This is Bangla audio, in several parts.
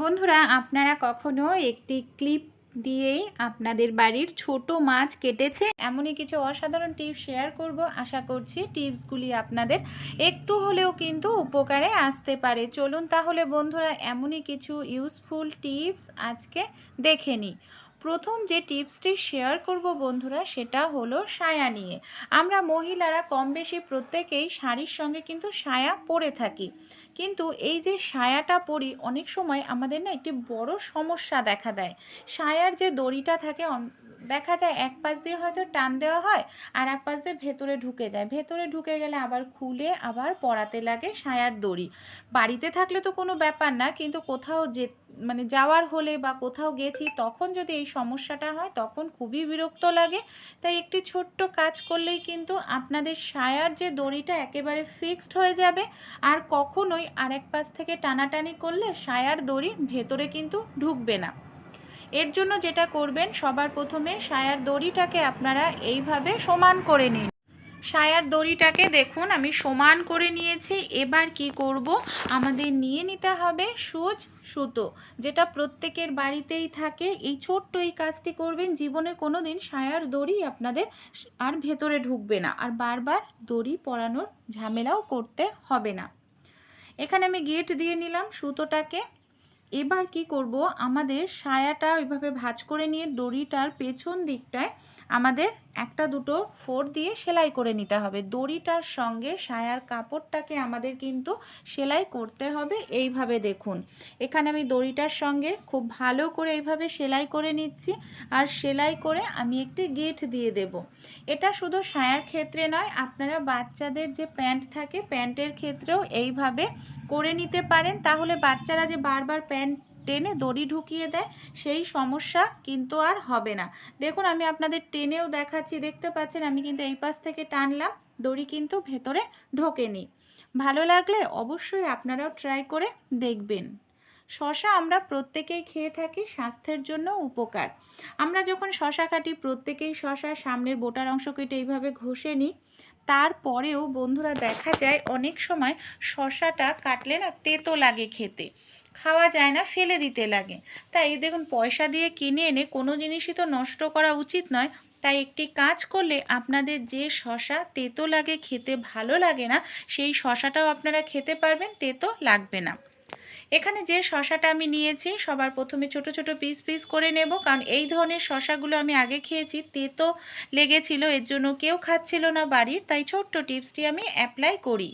বন্ধুরা, আপনারা কখনো একটি ক্লিপ দিয়েই আপনাদের বাড়ির ছোট মাছ কেটেছে? এমনই কিছু অসাধারণ টিপস শেয়ার করব। আশা করছি টিপসগুলি আপনাদের একটু হলেও কিন্তু উপকারে আসতে পারে। চলুন তাহলে বন্ধুরা, এমনই কিছু ইউজফুল টিপস আজকে দেখে নিই। প্রথম যে টিপসটি শেয়ার করব বন্ধুরা সেটা হলো সায়া নিয়ে। আমরা মহিলারা কম বেশি প্রত্যেকেই শাড়ির সঙ্গে কিন্তু সায়া পরে থাকি। কিন্তু এই যে সায়াটা পরি, অনেক সময় আমাদের না একটি বড় সমস্যা দেখা দেয়। সায়ার যে দড়িটা থাকে দেখা যায় এক পাশ দিয়ে হয়তো টান দেওয়া হয় আর এক পাশ দিয়ে ভেতরে ঢুকে যায়। ভেতরে ঢুকে গেলে আবার খুলে আবার পরাতে লাগে সায়ার দড়ি। বাড়িতে থাকলে তো কোনো ব্যাপার না, কিন্তু কোথাও যে মানে যাওয়ার হলে বা কোথাও গেছি তখন যদি এই সমস্যাটা হয় তখন খুবই বিরক্ত লাগে। তাই একটি ছোট্ট কাজ করলেই কিন্তু আপনাদের সায়ার যে দড়িটা একেবারে ফিক্সড হয়ে যাবে আর কখনোই আরেক পাশ থেকে টানাটানি করলে সায়ার দড়ি ভেতরে কিন্তু ঢুকবে না। এর জন্য যেটা করবেন, সবার প্রথমে সায়ার দড়িটাকে আপনারা এইভাবে সমান করে নিন। সায়ার দড়িটাকে দেখুন, আমি সমান করে নিয়েছি। এবার কি করব? আমাদের নিয়ে নিতে হবে সুচ, সুতো, যেটা প্রত্যেকের বাড়িতেই থাকে। এই ছোট্ট এই কাজটি করবেন, জীবনে কোনো দিন সায়ার দড়ি আপনাদের আর ভেতরে ঢুকবে না। আর বারবার দড়ি পরানোর ঝামেলাও করতে হবে না। এখানে আমি গেট দিয়ে নিলাম সুতোটাকে। এবার কি করব? আমাদের সায়াটা ওইভাবে ভাঁজ করে নিয়ে দড়িটার পেছন দিকটায় আমাদের একটা দুটো ফোর দিয়ে সেলাই করে নিতে হবে। দড়িটার সঙ্গে সায়ার কাপড়টাকে আমাদের কিন্তু সেলাই করতে হবে, এইভাবে দেখুন। এখানে আমি দড়িটার সঙ্গে খুব ভালো করে এইভাবে সেলাই করে নিচ্ছি আর সেলাই করে আমি একটি গেট দিয়ে দেব। এটা শুধু সায়ার ক্ষেত্রে নয়, আপনারা বাচ্চাদের যে প্যান্ট থাকে, প্যান্টের ক্ষেত্রেও এইভাবে করে নিতে পারেন। তাহলে বাচ্চারা যে বারবার প্যান্ট টেনে দড়ি ঢুকিয়ে দেয়, সেই সমস্যা কিন্তু আর হবে না। দেখুন, আমি আপনাদের টেনেও দেখাচ্ছি, দেখতে পাচ্ছেন, আমি কিন্তু এই পাশ থেকে টানলাম, দড়ি কিন্তু ভেতরে ঢোকেনি। ভালো লাগলে অবশ্যই আপনারাও ট্রাই করে দেখবেন। শশা আমরা প্রত্যেকেই খেয়ে থাকি, স্বাস্থ্যের জন্য উপকার। আমরা যখন শশা কাটি, প্রত্যেকেই শশার সামনের বোটার অংশ কেটে এইভাবে ঘষে নিই। তারপরেও বন্ধুরা দেখা যায়, অনেক সময় শশাটা কাটলে না তেতো লাগে খেতে। খাওয়া যায় না, ফেলে দিতে লাগে। তাই দেখুন, পয়সা দিয়ে কিনে এনে কোনো জিনিসই তো নষ্ট করা উচিত নয়। তাই একটি কাজ করলে আপনাদের যে শশা তেতো লাগে, খেতে ভালো লাগে না, সেই শশাটাও আপনারা খেতে পারবেন, তেতো লাগবে না। এখানে যে শশাটা আমি নিয়েছি, সবার প্রথমে ছোট ছোট পিস পিস করে নেব। কারণ এই ধরনের শশাগুলো আমি আগে খেয়েছি, তেতো লেগেছিল, এর জন্য কেউ খাচ্ছিল না বাড়ির, তাই ছোট্ট টিপসটি আমি অ্যাপ্লাই করি।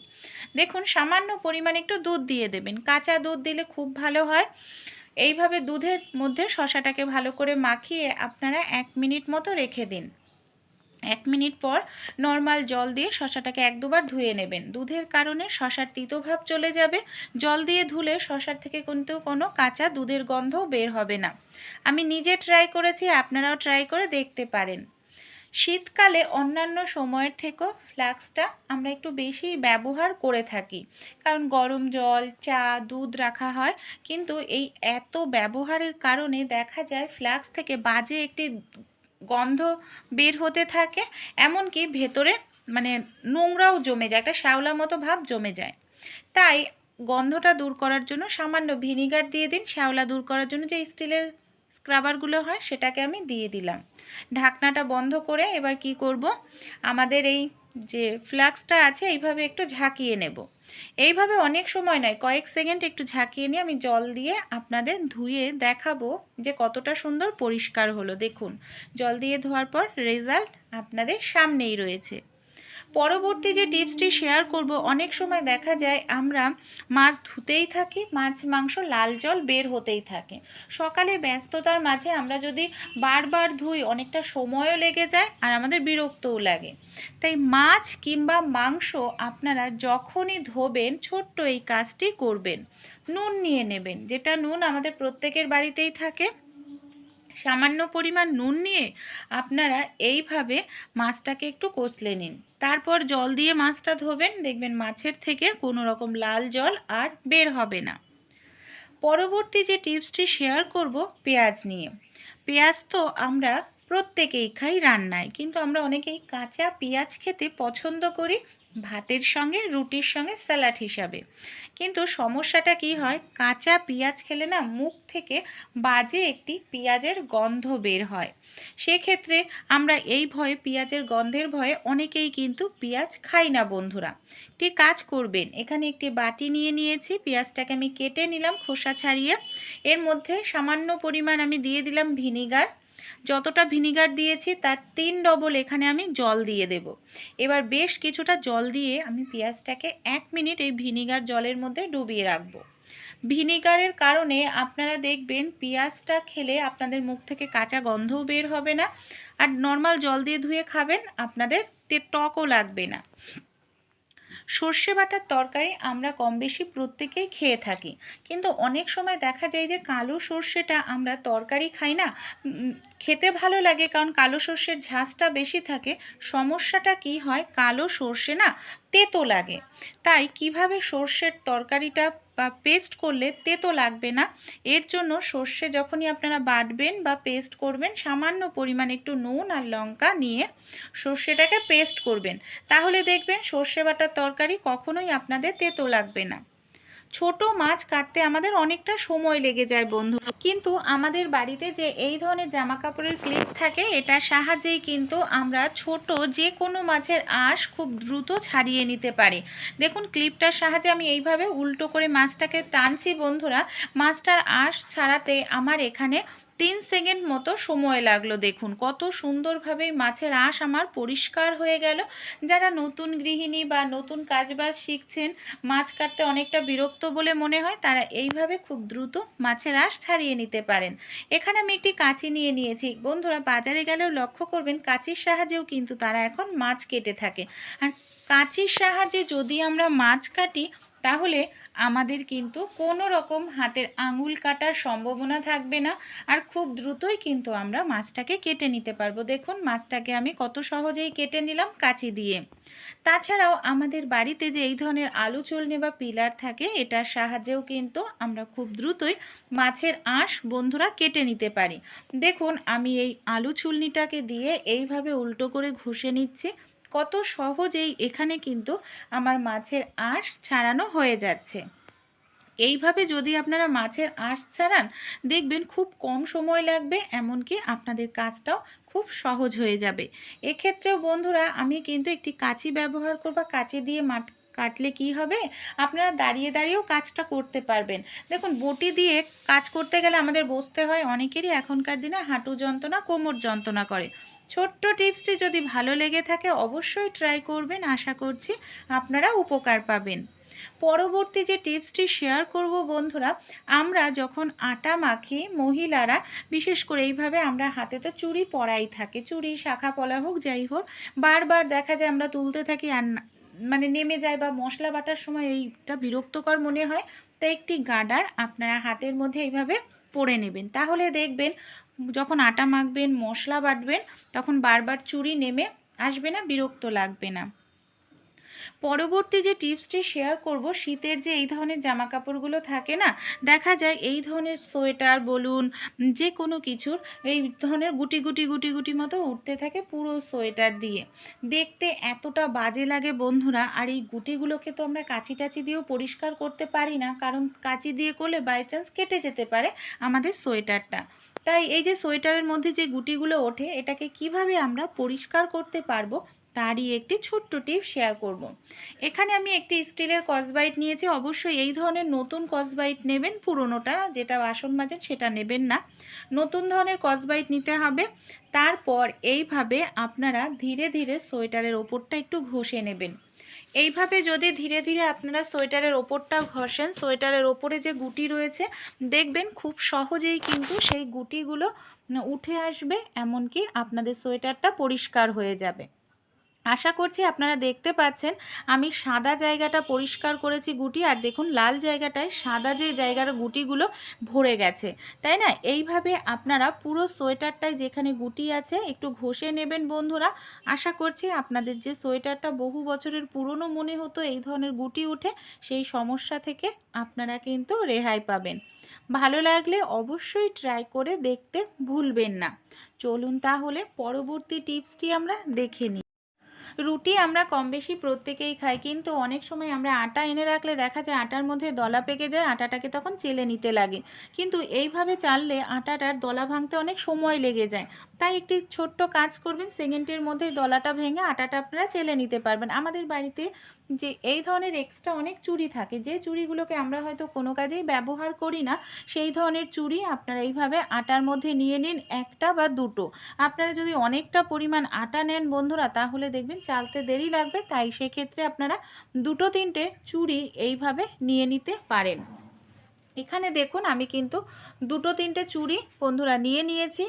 দেখুন, সামান্য পরিমাণে একটু দুধ দিয়ে দেবেন। কাঁচা দুধ দিলে খুব ভালো হয়। এইভাবে দুধের মধ্যে শশাটাকে ভালো করে মাখিয়ে আপনারা এক মিনিট মতো রেখে দিন। এক মিনিট পর নর্মাল জল দিয়ে শশাটাকে এক দুবার ধুয়ে নেবেন। দুধের কারণে শশার তিতভাব চলে যাবে। জল দিয়ে ধুলে শশার থেকে কিন্তু কোনো কাঁচা দুধের গন্ধও বের হবে না। আমি নিজে ট্রাই করেছি, আপনারাও ট্রাই করে দেখতে পারেন। শীতকালে অন্যান্য সময়ের থেকেও ফ্লাক্সটা আমরা একটু বেশি ব্যবহার করে থাকি। কারণ গরম জল, চা, দুধ রাখা হয়। কিন্তু এই এত ব্যবহারের কারণে দেখা যায় ফ্লাক্স থেকে বাজে একটি গন্ধ বের হতে থাকে, এমনকি ভেতরে মানে নোংরাও জমে যায়, একটা শ্যাওলা মতো ভাব জমে যায়। তাই গন্ধটা দূর করার জন্য সামান্য ভিনিগার দিয়ে দিন, শ্যাওলা দূর করার জন্য যে স্টিলের স্ক্রাবারগুলো হয় সেটাকে আমি দিয়ে দিলাম। ঢাকনাটা বন্ধ করে এবার কি করব? আমাদের এই যে ফ্লাক্সটা আছে, এইভাবে একটু ঝাঁকিয়ে নেব। এইভাবে অনেক সময় নয়, কয়েক সেকেন্ড একটু ঝাঁকিয়ে নিয়ে আমি জল দিয়ে আপনাদের ধুয়ে দেখাবো যে কতটা সুন্দর পরিষ্কার হলো। দেখুন, জল দিয়ে ধোয়ার পর রেজাল্ট আপনাদের সামনেই রয়েছে। পরবর্তী যে টিপসটি শেয়ার করব, অনেক সময় দেখা যায় আমরা মাছ ধুতেই থাকি, মাছ, মাংস, লাল জল বের হতেই থাকে। সকালে ব্যস্ততার মাঝে আমরা যদি বারবার ধুই, অনেকটা সময়ও লেগে যায় আর আমাদের বিরক্তও লাগে। তাই মাছ কিংবা মাংস আপনারা যখনই ধোবেন, ছোট্ট এই কাজটি করবেন। নুন নিয়ে নেবেন, যেটা নুন আমাদের প্রত্যেকের বাড়িতেই থাকে। সামান্য পরিমাণ নুন নিয়ে আপনারা এইভাবে মাছটাকে একটু কচলে নিন। তারপর জল দিয়ে মাছটা ধোবেন। দেখবেন মাছের থেকে কোনো রকম লাল জল আর বের হবে না। পরবর্তী যে টিপসটি শেয়ার করব, পেঁয়াজ নিয়ে। পেঁয়াজ তো আমরা প্রত্যেকেই খাই রান্নায়, কিন্তু আমরা অনেকেই কাঁচা পেঁয়াজ খেতে পছন্দ করি। ভাতের সঙ্গে, রুটির সঙ্গে স্যালাড হিসাবে। কিন্তু সমস্যাটা কি হয়? কাঁচা পেঁয়াজ খেলে না মুখ থেকে বাজে একটি পেঁয়াজের গন্ধ বের হয়। সেক্ষেত্রে আমরা এই ভয়ে, পেঁয়াজের গন্ধের ভয়ে অনেকেই কিন্তু পেঁয়াজ খাই না বন্ধুরা। একটি কাজ করবেন, এখানে একটি বাটি নিয়ে নিয়েছি, পেঁয়াজটাকে আমি কেটে নিলাম খোসা ছাড়িয়ে। এর মধ্যে সামান্য পরিমাণ আমি দিয়ে দিলাম ভিনিগার। যতটা ভিনিগার দিয়েছি, তার তিন ডবল এখানে আমি জল দিয়ে দেব। এবার বেশ কিছুটা জল দিয়ে আমি পেঁয়াজটাকে এক মিনিট এই ভিনিগার জলের মধ্যে ডুবিয়ে রাখব। ভিনিগারের কারণে আপনারা দেখবেন পেঁয়াজটা খেলে আপনাদের মুখ থেকে কাঁচা গন্ধও বের হবে না, আর নর্মাল জল দিয়ে ধুয়ে খাবেন, আপনাদের টকও লাগবে না। সর্ষে বাটার তরকারি আমরা কম বেশি প্রত্যেকেই খেয়ে থাকি। কিন্তু অনেক সময় দেখা যায় যে কালো সর্ষেটা আমরা তরকারি খাই না খেতে ভালো লাগে কারণ কালো সর্ষের ঝাঁজটা বেশি থাকে। সমস্যাটা কি হয়? কালো সর্ষে না তেতো লাগে। তাই কীভাবে সর্ষের তরকারিটা বা পেস্ট করলে তেতো লাগবে না। এর জন্য সর্ষে যখনই আপনারা বাটবেন বা পেস্ট করবেন, সামান্য পরিমাণ একটু নুন আর লঙ্কা নিয়ে সর্ষেটাকে পেস্ট করবেন। তাহলে দেখবেন সর্ষে বাটার তরকারি কখনোই আপনাদের তেতো লাগবে না। ছোট মাছ কাটতে আমাদের অনেকটা সময় লেগে যায়, বন্ধু। কিন্তু আমাদের বাড়িতে যে এই ধরনের জামা কাপড়ের ক্লিপ থাকে, এটা সাহায্যেই কিন্তু আমরা ছোট যে কোনো মাছের আঁশ খুব দ্রুত ছাড়িয়ে নিতে পারি। দেখুন, ক্লিপটার সাহায্যে আমি এইভাবে উল্টো করে মাছটাকে টানছি, বন্ধুরা। মাছটার আঁশ ছাড়াতে আমার এখানে তিন সেকেন্ড মতো সময় লাগল, দেখুন। কত সুন্দরভাবে মাছের আঁশ আমার পরিষ্কার হয়ে গেল। যারা নতুন গৃহিণী বা নতুন কাজবাজ শিখছেন, মাছ কাটতে অনেকটা বিরক্ত বলে মনে হয়, তারা এইভাবে খুব দ্রুত মাছের আঁশ ছাড়িয়ে নিতে পারেন। এখানে আমি একটি কাঁচি নিয়ে নিয়েছি। বন্ধুরা, বাজারে গেলেও লক্ষ্য করবেন, কাঁচির সাহায্যেও কিন্তু তারা এখন মাছ কেটে থাকে। আর কাঁচির সাহায্যে যদি আমরা মাছ কাটি তাহলে আমাদের কিন্তু কোনো রকম হাতের আঙুল কাটার সম্ভাবনা থাকবে না। আর খুব দ্রুতই কিন্তু আমরা মাছটাকে কেটে নিতে পারব। দেখুন, মাছটাকে আমি কত সহজেই কেটে নিলাম কাঁচি দিয়ে। তাছাড়াও আমাদের বাড়িতে যে এই ধরনের আলু চলনি বা পিলার থাকে, এটার সাহায্যেও কিন্তু আমরা খুব দ্রুতই মাছের আঁশ বন্ধুরা কেটে নিতে পারি। দেখুন, আমি এই আলু চুলনিটাকে দিয়ে এইভাবে উল্টো করে ঘষে নিচ্ছি। কত সহজেই এখানে কিন্তু আমার মাছের আঁশ ছাড়ানো হয়ে যাচ্ছে। এইভাবে যদি আপনারা মাছের আঁশ ছাড়ান, দেখবেন খুব কম সময় লাগবে, এমনকি আপনাদের কাজটাও খুব সহজ হয়ে যাবে। এক্ষেত্রেও বন্ধুরা, আমি কিন্তু একটি কাঁচি ব্যবহার করব। কাঁচি দিয়ে মাঠ কাটলে কি হবে? আপনারা দাঁড়িয়ে দাঁড়িয়েও কাজটা করতে পারবেন। দেখুন, বটি দিয়ে কাজ করতে গেলে আমাদের বসতে হয়। অনেকেরই এখনকার দিনে হাঁটু যন্ত্রণা, কোমর যন্ত্রণা করে। ছোট্ট টিপসটি যদি ভালো লেগে থাকে অবশ্যই ট্রাই করবেন। আশা করছি আপনারা উপকার পাবেন। পরবর্তী যে টিপসটি শেয়ার করব বন্ধুরা, আমরা যখন আটা মাখি, মহিলারা বিশেষ করে এইভাবে আমরা হাতে তো চুড়ি পরাই থাকে চুড়ি শাখা পলা হোক, যাই হোক, বারবার দেখা যায় আমরা তুলতে থাকি আর মানে নেমে যায় বা মশলা বাটার সময় এইটা বিরক্তকর মনে হয়, তাই একটি গার্ডার আপনারা হাতের মধ্যে এইভাবে পরে নেবেন। তাহলে দেখবেন যখন আটা মাখবেন, মশলা বাটবেন, তখন বারবার চুরি নেমে আসবে না, বিরক্ত লাগবে না। পরবর্তী যে টিপসটি শেয়ার করব, শীতের যে এই ধরনের জামা কাপড়গুলো থাকে না, দেখা যায় এই ধরনের সোয়েটার বলুন, যে কোনো কিছুর, এই ধরনের গুটি গুটি গুটি গুটি মতো উঠতে থাকে পুরো সোয়েটার দিয়ে। দেখতে এতটা বাজে লাগে বন্ধুরা, আর এই গুটিগুলোকে তো আমরা কাঁচি টাচি দিয়েও পরিষ্কার করতে পারি না, কারণ কাঁচি দিয়ে করলে বাই চান্স কেটে যেতে পারে আমাদের সোয়েটারটা। তাই এই যে সোয়েটারের মধ্যে যে গুটিগুলো ওঠে, এটাকে কীভাবে আমরা পরিষ্কার করতে পারব তারই একটি ছোট্ট টিপ শেয়ার করব। এখানে আমি একটি স্টিলের কসবাইট নিয়েছি। অবশ্যই এই ধরনের নতুন কসবাইট নেবেন, পুরোনোটা যেটা বাসন মাজেন সেটা নেবেন না। নতুন ধরনের কসবাইট নিতে হবে। তারপর এইভাবে আপনারা ধীরে ধীরে সোয়েটারের ওপরটা একটু ঘষে নেবেন। এইভাবে যদি ধীরে ধীরে আপনারা সোয়েটারের ওপরটা ঘষেন, সোয়েটারের ওপরে যে গুটি রয়েছে, দেখবেন খুব সহজেই কিন্তু সেই গুটিগুলো উঠে আসবে, এমনকি আপনাদের সোয়েটারটা পরিষ্কার হয়ে যাবে। আশা করছি আপনারা দেখতে পাচ্ছেন, আমি সাদা জায়গাটা পরিষ্কার করেছি গুটি, আর দেখুন লাল জায়গাটায় সাদা যে জায়গার গুটিগুলো ভরে গেছে। তাই না? এইভাবে আপনারা পুরো সোয়েটারটায় যেখানে গুটি আছে, একটু ঘষে নেবেন বন্ধুরা। আশা করছি আপনাদের যে সোয়েটারটা বহু বছরের পুরনো মনে হতো এই ধরনের গুটি উঠে, সেই সমস্যা থেকে আপনারা কিন্তু রেহাই পাবেন। ভালো লাগলে অবশ্যই ট্রাই করে দেখতে ভুলবেন না। চলুন তাহলে পরবর্তী টিপসটি আমরা দেখে নিই। রুটি আমরা কম বেশি প্রত্যেকেই খাই, কিন্তু অনেক সময় আমরা আটা এনে রাখলে দেখা যায় আটার মধ্যে দলা পেকে যায়, আটাটাকে তখন চেলে নিতে লাগে। কিন্তু এইভাবে চাললে আটাটার দলা ভাঙতে অনেক সময় লেগে যায়। তাই একটি ছোট্ট কাজ করবেন, সেকেন্ডের মধ্যে দলাটা ভেঙে আটাটা আপনারা চেলে নিতে পারবেন। আমাদের বাড়িতে যে এই ধরনের এক্সট্রা অনেক চুড়ি থাকে, যে চুড়িগুলোকে আমরা হয়তো কোনো কাজেই ব্যবহার করি না, সেই ধরনের চুড়ি আপনারা এইভাবে আটার মধ্যে নিয়ে নিন একটা বা দুটো। আপনারা যদি অনেকটা পরিমাণ আটা নেন বন্ধুরা, তাহলে দেখবেন চালতে দেরি লাগবে, তাই সেক্ষেত্রে আপনারা দুটো তিনটে চুড়ি এইভাবে নিয়ে নিতে পারেন। এখানে দেখুন, আমি কিন্তু দুটো তিনটে চুড়ি বন্ধুরা নিয়ে নিয়েছি।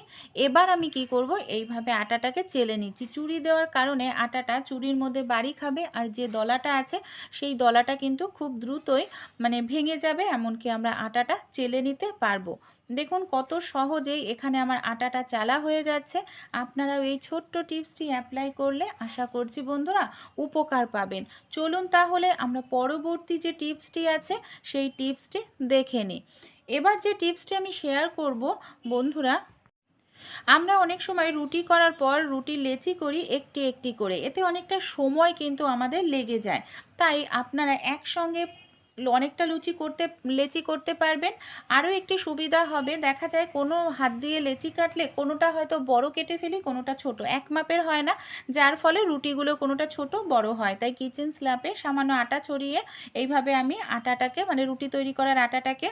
এবার আমি কি করব? এইভাবে আটাটাকে চেলে নিচ্ছি। চুড়ি দেওয়ার কারণে আটাটা চুড়ির মধ্যে বাড়ি খাবে আর যে দলাটা আছে, সেই দলাটা কিন্তু খুব দ্রুতই মানে ভেঙে যাবে, এমনকি আমরা আটাটা চেলে নিতে পারব। দেখুন কত সহজেই এখানে আমার আটাটা চালা হয়ে যাচ্ছে। আপনারাও এই ছোট্ট টিপসটি অ্যাপ্লাই করলে আশা করছি বন্ধুরা উপকার পাবেন। চলুন তাহলে আমরা পরবর্তী যে টিপসটি আছে, সেই টিপসটি দেখে নিই। এবার যে টিপসটি আমি শেয়ার করব, বন্ধুরা, আমরা অনেক সময় রুটি করার পর রুটি লেচি করি একটি একটি করে। এতে অনেকটা সময় কিন্তু আমাদের লেগে যায়। তাই আপনারা একসঙ্গে অনেকটা লুচি করতে, লেচি করতে পারবেন। আরও একটি সুবিধা হবে, দেখা যায় কোনো হাত দিয়ে লেচি কাটলে কোনোটা হয়তো বড় কেটে ফেলি, কোনোটা ছোট। এক মাপের হয় না, যার ফলে রুটিগুলো কোনোটা ছোট, বড় হয়। তাই কিচেন স্ল্যাপে সামান্য আটা ছড়িয়ে এইভাবে আমি আটাটাকে মানে রুটি তৈরি করার আটাটাকে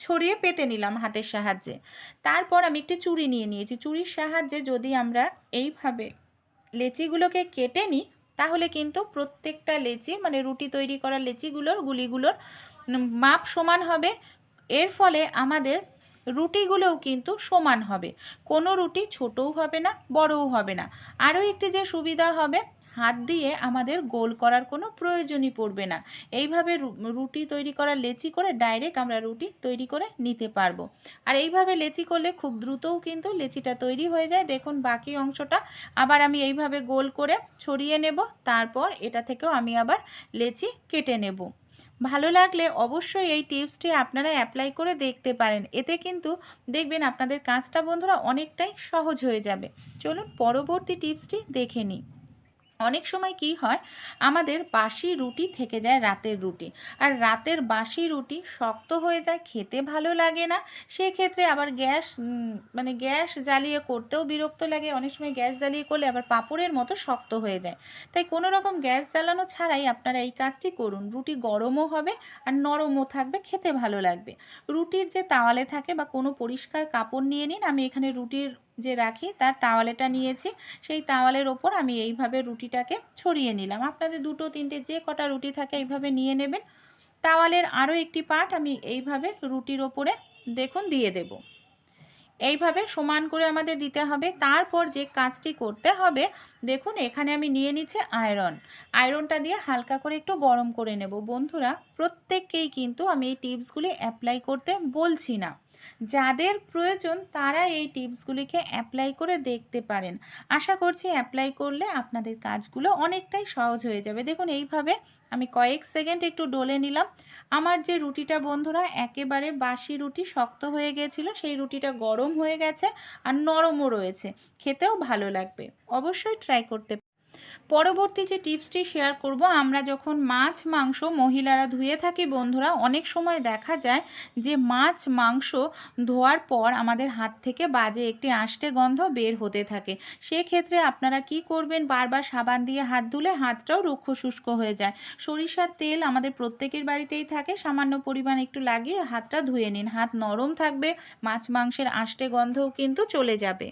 ছড়িয়ে পেতে নিলাম হাতের সাহায্যে। তারপর আমি একটি চুড়ি নিয়ে নিয়েছি। চুড়ির সাহায্যে যদি আমরা এইভাবে লেচিগুলোকে কেটে নিই তাহলে কিন্তু প্রত্যেকটা লেচি মানে রুটি তৈরি করা লেচিগুলোর গুলিগুলোর মাপ সমান হবে। এর ফলে আমাদের রুটিগুলোও কিন্তু সমান হবে। কোনো রুটি ছোটও হবে না, বড়ও হবে না। আরও একটি যে সুবিধা হবে হাত দিয়ে আমাদের গোল করার কোনো প্রয়োজনই পড়বে না। এইভাবে রুটি তৈরি করা লেচি করে ডাইরেক্ট আমরা রুটি তৈরি করে নিতে পারব। আর এইভাবে লেচি করলে খুব দ্রুতও কিন্তু লেচিটা তৈরি হয়ে যায়। দেখুন বাকি অংশটা আবার আমি এইভাবে গোল করে ছড়িয়ে নেব, তারপর এটা থেকেও আমি আবার লেচি কেটে নেব। ভালো লাগলে অবশ্যই এই টিপসটি আপনারা অ্যাপ্লাই করে দেখতে পারেন। এতে কিন্তু দেখবেন আপনাদের কাজটা বন্ধুরা অনেকটাই সহজ হয়ে যাবে। চলুন পরবর্তী টিপসটি দেখে নিই। অনেক সময় কি হয়, আমাদের বাসি রুটি থেকে যায় রাতের রুটি। আর রাতের বাসি রুটি শক্ত হয়ে যায়, খেতে ভালো লাগে না। সেক্ষেত্রে আবার গ্যাস মানে গ্যাস জ্বালিয়ে করতেও বিরক্ত লাগে। অনেক সময় গ্যাস জ্বালিয়ে করলে আবার পাপড়ের মতো শক্ত হয়ে যায়। তাই কোনো রকম গ্যাস জ্বালানো ছাড়াই আপনারা এই কাজটি করুন। রুটি গরমও হবে আর নরমও থাকবে, খেতে ভালো লাগবে। রুটির যে তাওয়ালে থাকে বা কোনো পরিষ্কার কাপড় নিয়ে নিন, আমি এখানে রুটির যে রাখি, তার তাওয়ালেটা নিয়েছি। সেই তাওয়ালের ওপর আমি এইভাবে রুটিটাকে ছড়িয়ে নিলাম। আপনাদের দুটো, তিনটে যে কটা রুটি থাকে এইভাবে নিয়ে নেবেন। তাওয়ালের আরও একটি পাট আমি এইভাবে রুটির ওপরে দেখুন দিয়ে দেব। এইভাবে সমান করে আমাদের দিতে হবে। তারপর যে কাজটি করতে হবে, দেখুন এখানে আমি নিয়ে নিচ্ছি আয়রন। আয়রনটা দিয়ে হালকা করে একটু গরম করে নেব। বন্ধুরা, প্রত্যেককেই কিন্তু আমি এই টিপসগুলি অ্যাপ্লাই করতে বলছি না। যাদের প্রয়োজন তারা এই টিপসগুলিকে অ্যাপ্লাই করে দেখতে পারেন। আশা করছি অ্যাপ্লাই করলে আপনাদের কাজগুলো অনেকটাই সহজ হয়ে যাবে। দেখুন, এইভাবে আমি কয়েক সেকেন্ড একটু ডলে নিলাম। আমার যে রুটিটা বন্ধুরা, একেবারে বাসি রুটি শক্ত হয়ে গেছিল, সেই রুটিটা গরম হয়ে গেছে আর নরমও রয়েছে। খেতেও ভালো লাগবে। অবশ্যই ট্রাই করতে পরবর্তী যে টিপসটি শেয়ার করব, আমরা যখন মাছ, মাংস মহিলারা ধুয়ে থাকি, বন্ধুরা, অনেক সময় দেখা যায় যে মাছ, মাংস ধোয়ার পর আমাদের হাত থেকে বাজে একটি আষ্টে গন্ধ বের হতে থাকে। সেক্ষেত্রে আপনারা কি করবেন? বারবার সাবান দিয়ে হাত ধুলে হাতটাও রুক্ষ শুষ্ক হয়ে যায়। সরিষার তেল আমাদের প্রত্যেকের বাড়িতেই থাকে, সামান্য পরিমাণ একটু লাগিয়ে হাতটা ধুয়ে নিন। হাত নরম থাকবে, মাছ, মাংসের আষ্টে গন্ধও কিন্তু চলে যাবে।